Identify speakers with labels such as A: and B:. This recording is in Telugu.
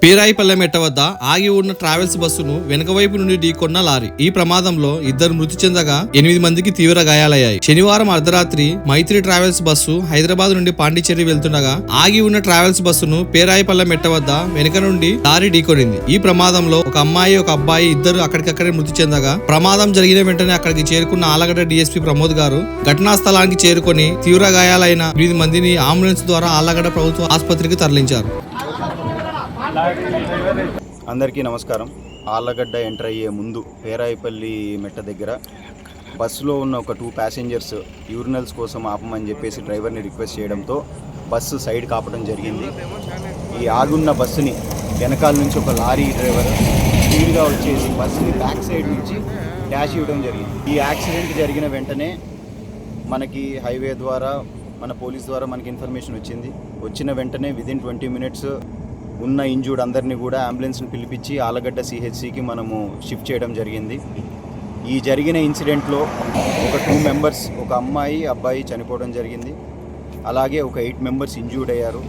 A: పీరాయిపల్లె మెట్ట వద్ద ఆగి ఉన్న ట్రావెల్స్ బస్సును వెనుక వైపు నుండి ఢీకొన్న లారీ. ఈ ప్రమాదంలో ఇద్దరు మృతి చెందగా ఎనిమిది మందికి తీవ్ర గాయాలయ్యాయి. శనివారం అర్ధరాత్రి మైత్రి ట్రావెల్స్ బస్సు హైదరాబాద్ నుండి పాండిచ్చేరి వెళ్తుండగా ఆగి ఉన్న ట్రావెల్స్ బస్సును పీరాయిపల్లె మెట్ట వద్ద వెనుక నుండి లారీ ఢీకొనింది. ఈ ప్రమాదంలో ఒక అమ్మాయి ఒక అబ్బాయి ఇద్దరు అక్కడికక్కడే మృతి చెందగా ప్రమాదం జరిగిన వెంటనే అక్కడికి చేరుకున్న ఆలగడ్డ డీఎస్పీ ప్రమోద్ గారు ఘటనా స్థలానికి చేరుకొని తీవ్ర గాయాలైన ఎనిమిది మందిని అంబులెన్స్ ద్వారా ఆలగడ్డ ప్రభుత్వ ఆసుపత్రికి తరలించారు.
B: అందరికీ నమస్కారం. ఆళ్ళగడ్డ ఎంటర్ అయ్యే ముందు పేరాయిపల్లి మెట్ట దగ్గర బస్సులో ఉన్న ఒక టూ ప్యాసింజర్స్ యూరినల్స్ కోసం ఆపమని చెప్పేసి డ్రైవర్ని రిక్వెస్ట్ చేయడంతో బస్సు సైడ్ కాపడం జరిగింది. ఈ ఆగున్న బస్సుని వెనకాల నుంచి ఒక లారీ డ్రైవర్ స్పీడ్గా వచ్చేసి బస్సుని బ్యాక్ సైడ్ నుంచి డాష్ ఇవ్వడం జరిగింది. ఈ యాక్సిడెంట్ జరిగిన వెంటనే మనకి హైవే ద్వారా మన పోలీస్ ద్వారా మనకి ఇన్ఫర్మేషన్ వచ్చింది. వచ్చిన వెంటనే విదిన్ ట్వంటీ మినిట్స్ ఉన్న ఇంజూర్డ్ అందరినీ కూడా అంబులెన్స్ని పిలిపించి ఆలగడ్డ సిహెచ్సికి మనము షిఫ్ట్ చేయడం జరిగింది. ఈ జరిగిన ఇన్సిడెంట్లో ఒక టూ మెంబర్స్ ఒక అమ్మాయి అబ్బాయి చనిపోవడం జరిగింది. అలాగే ఒక ఎయిట్ మెంబర్స్ ఇంజూర్డ్ అయ్యారు.